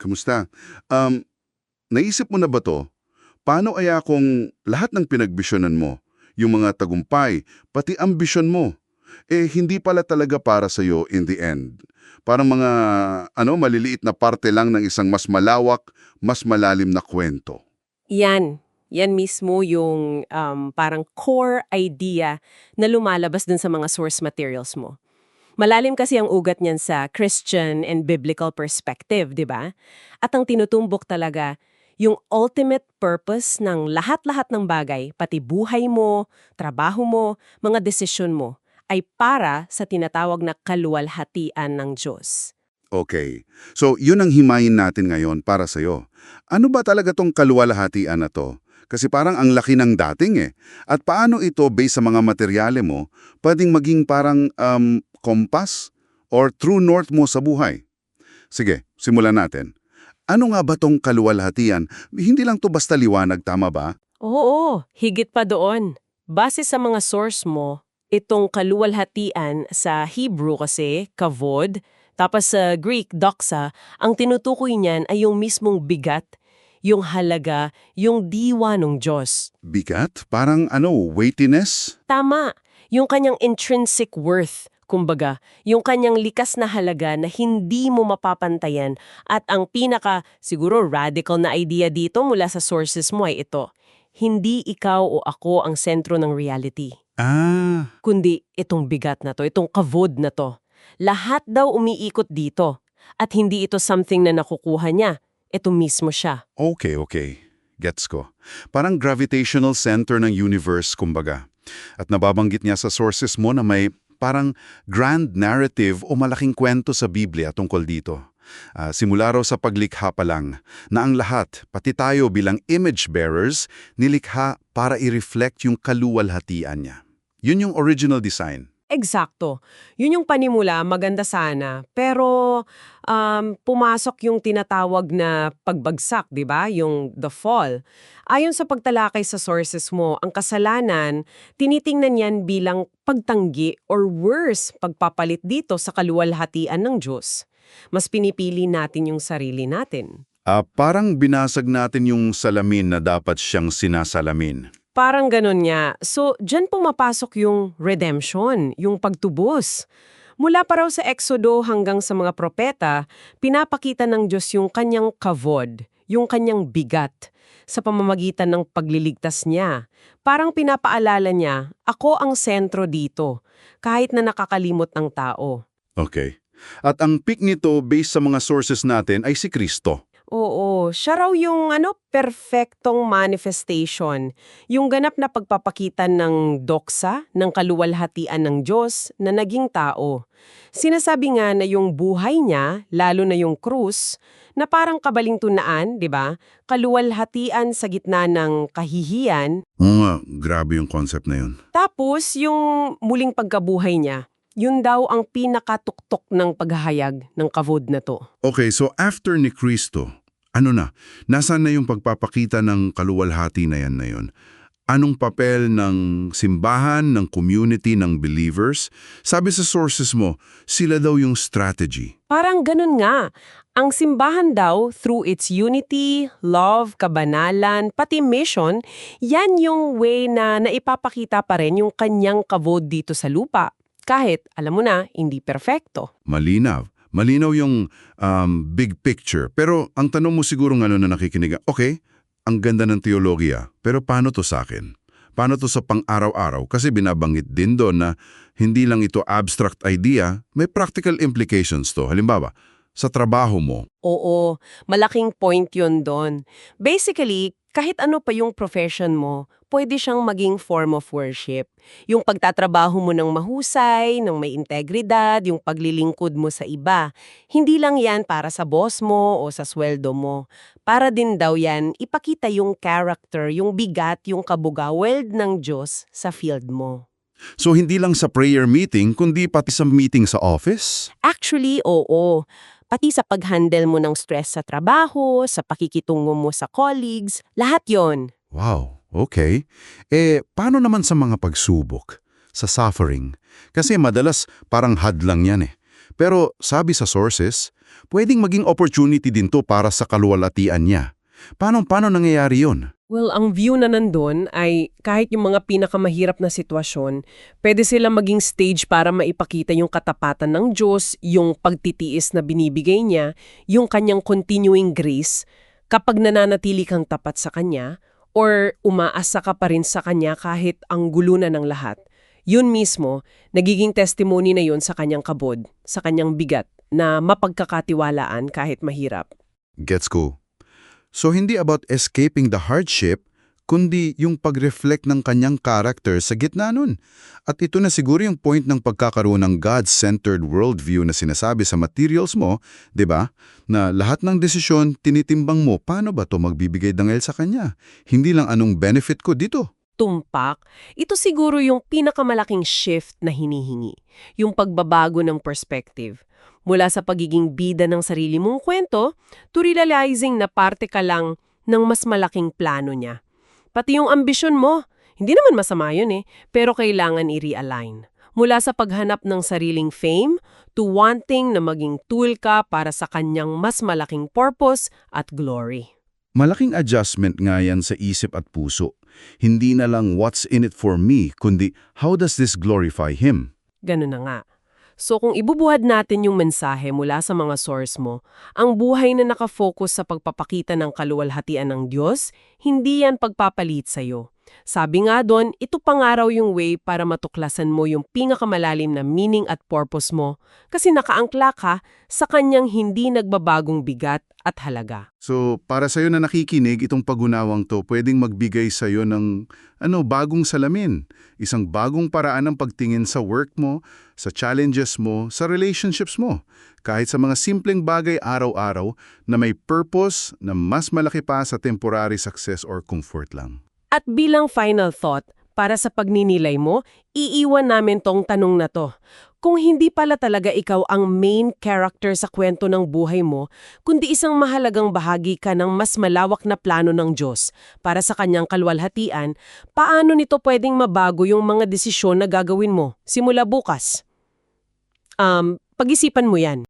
Kamusta? Um, naisip mo na ba to? Paano aya kung lahat ng pinagbisyonan mo, yung mga tagumpay, pati ambisyon mo, eh hindi pala talaga para sa'yo in the end? Parang mga ano maliliit na parte lang ng isang mas malawak, mas malalim na kwento. Yan. Yan mismo yung um, parang core idea na lumalabas dun sa mga source materials mo. Malalim kasi ang ugat niyan sa Christian and biblical perspective, di ba? At ang tinutumbok talaga, yung ultimate purpose ng lahat-lahat ng bagay, pati buhay mo, trabaho mo, mga desisyon mo, ay para sa tinatawag na kaluwalhatian ng Diyos. Okay. So, yun ang himayin natin ngayon para sa'yo. Ano ba talaga tong kaluwalhatian na to? Kasi parang ang laki ng dating eh. At paano ito based sa mga materyale mo, pwedeng maging parang um, kompas or true north mo sa buhay? Sige, simulan natin. Ano nga ba tong kaluwalhatian? Hindi lang to basta liwanag, tama ba? Oo, higit pa doon. Base sa mga source mo, itong kaluwalhatian sa Hebrew kasi, kavod, tapos sa Greek, doxa, ang tinutukoy niyan ay yung mismong bigat, yung halaga, yung diwa ng Diyos. Bigat? Parang ano, weightiness? Tama, yung kanyang intrinsic worth, kumbaga, yung kanyang likas na halaga na hindi mo mapapantayan at ang pinaka, siguro radical na idea dito mula sa sources mo ay ito. Hindi ikaw o ako ang sentro ng reality. Ah, kundi itong bigat na to, itong kavod na to. Lahat daw umiikot dito. At hindi ito something na nakukuha niya. Ito mismo siya. Okay, okay. Gets ko. Parang gravitational center ng universe, kumbaga. At nababanggit niya sa sources mo na may parang grand narrative o malaking kwento sa Biblia tungkol dito. Ah, simula raw sa paglikha pa lang, na ang lahat, pati tayo bilang image bearers, nilikha para i-reflect yung kaluwalhatian niya. Yun yung original design. Eksakto. Yun yung panimula, maganda sana. Pero um, pumasok yung tinatawag na pagbagsak, di ba? Yung the fall. Ayon sa pagtalakay sa sources mo, ang kasalanan, tinitingnan yan bilang pagtanggi or worse, pagpapalit dito sa kaluwalhatian ng Diyos. Mas pinipili natin yung sarili natin. Ah, parang binasag natin yung salamin na dapat siyang sinasalamin. Parang ganun niya. So, dyan pumapasok yung redemption, yung pagtubos. Mula pa raw sa Exodo hanggang sa mga propeta, pinapakita ng Diyos yung kanyang kavod, yung kanyang bigat, sa pamamagitan ng pagliligtas niya. Parang pinapaalala niya, ako ang sentro dito, kahit na nakakalimot ng tao. Okay. At ang peak nito based sa mga sources natin ay si Kristo. Oo, siya raw yung ano, perfectong manifestation. Yung ganap na pagpapakita ng doksa, ng kaluwalhatian ng Diyos na naging tao. Sinasabi nga na yung buhay niya, lalo na yung krus, na parang kabalingtunaan, di ba? Kaluwalhatian sa gitna ng kahihiyan. Oo nga, grabe yung concept na yun. Tapos yung muling pagkabuhay niya, yun daw ang pinakatuktok ng paghahayag ng kavod na to. Okay, so after ni Kristo, ano na? Nasaan na yung pagpapakita ng kaluwalhati na yan na yun? Anong papel ng simbahan, ng community, ng believers? Sabi sa sources mo, sila daw yung strategy. Parang ganun nga. Ang simbahan daw, through its unity, love, kabanalan, pati mission, yan yung way na naipapakita pa rin yung kanyang kavod dito sa lupa. Kahit, alam mo na, hindi perfecto. Malinaw. Malinaw yung um, big picture. Pero ang tanong mo siguro ng ano na nakikinig, okay, ang ganda ng teologiya, pero paano to sa akin? Paano to sa pang-araw-araw? Kasi binabanggit din doon na hindi lang ito abstract idea, may practical implications to. Halimbawa, sa trabaho mo, Oo, malaking point yun doon. Basically, kahit ano pa yung profession mo, pwede siyang maging form of worship. Yung pagtatrabaho mo ng mahusay, ng may integridad, yung paglilingkod mo sa iba. Hindi lang yan para sa boss mo o sa sweldo mo. Para din daw yan, ipakita yung character, yung bigat, yung kabugaweld ng Diyos sa field mo. So hindi lang sa prayer meeting, kundi pati sa meeting sa office? Actually, oo. Pati sa pag-handle mo ng stress sa trabaho, sa pakikitungo mo sa colleagues, lahat yon. Wow, okay. Eh, paano naman sa mga pagsubok? Sa suffering? Kasi madalas parang hadlang yan eh. Pero sabi sa sources, pwedeng maging opportunity din to para sa kaluwalhatian niya. Paano, paano nangyayari yun? Well, ang view na nandun ay kahit yung mga pinakamahirap na sitwasyon, pwede sila maging stage para maipakita yung katapatan ng Diyos, yung pagtitiis na binibigay niya, yung kanyang continuing grace, kapag nananatili kang tapat sa Kanya, or umaasa ka pa rin sa Kanya kahit ang gulo na ng lahat. Yun mismo, nagiging testimony na yun sa kanyang kabod, sa kanyang bigat, na mapagkakatiwalaan kahit mahirap. Gets ko. So hindi about escaping the hardship, kundi yung pag-reflect ng kanyang character sa gitna nun. At ito na siguro yung point ng pagkakaroon ng God-centered worldview na sinasabi sa materials mo, di ba? Na lahat ng desisyon, tinitimbang mo, paano ba to magbibigay dangel sa kanya? Hindi lang anong benefit ko dito. tumpak, ito siguro yung pinakamalaking shift na hinihingi. Yung pagbabago ng perspective. Mula sa pagiging bida ng sarili mong kwento, to realizing na parte ka lang ng mas malaking plano niya. Pati yung ambisyon mo, hindi naman masama yun eh, pero kailangan i-realign. Mula sa paghanap ng sariling fame to wanting na maging tool ka para sa kanyang mas malaking purpose at glory. Malaking adjustment nga yan sa isip at puso. Hindi na lang what's in it for me, kundi how does this glorify Him? Ganun na nga. So kung ibubuhad natin yung mensahe mula sa mga source mo, ang buhay na nakafocus sa pagpapakita ng kaluwalhatian ng Diyos, hindi yan pagpapalit sa'yo. Sabi nga doon, ito pangaraw yung way para matuklasan mo yung pinakamalalim na meaning at purpose mo kasi nakaangkla ka sa kanyang hindi nagbabagong bigat at halaga. So, para sa'yo na nakikinig, itong pagunawang to, pwedeng magbigay sa'yo ng ano, bagong salamin. Isang bagong paraan ng pagtingin sa work mo, sa challenges mo, sa relationships mo. Kahit sa mga simpleng bagay araw-araw na may purpose na mas malaki pa sa temporary success or comfort lang. At bilang final thought, para sa pagninilay mo, iiwan namin tong tanong na to. Kung hindi pala talaga ikaw ang main character sa kwento ng buhay mo, kundi isang mahalagang bahagi ka ng mas malawak na plano ng Diyos para sa kanyang kalwalhatian, paano nito pwedeng mabago yung mga desisyon na gagawin mo simula bukas? Um, pag-isipan mo yan.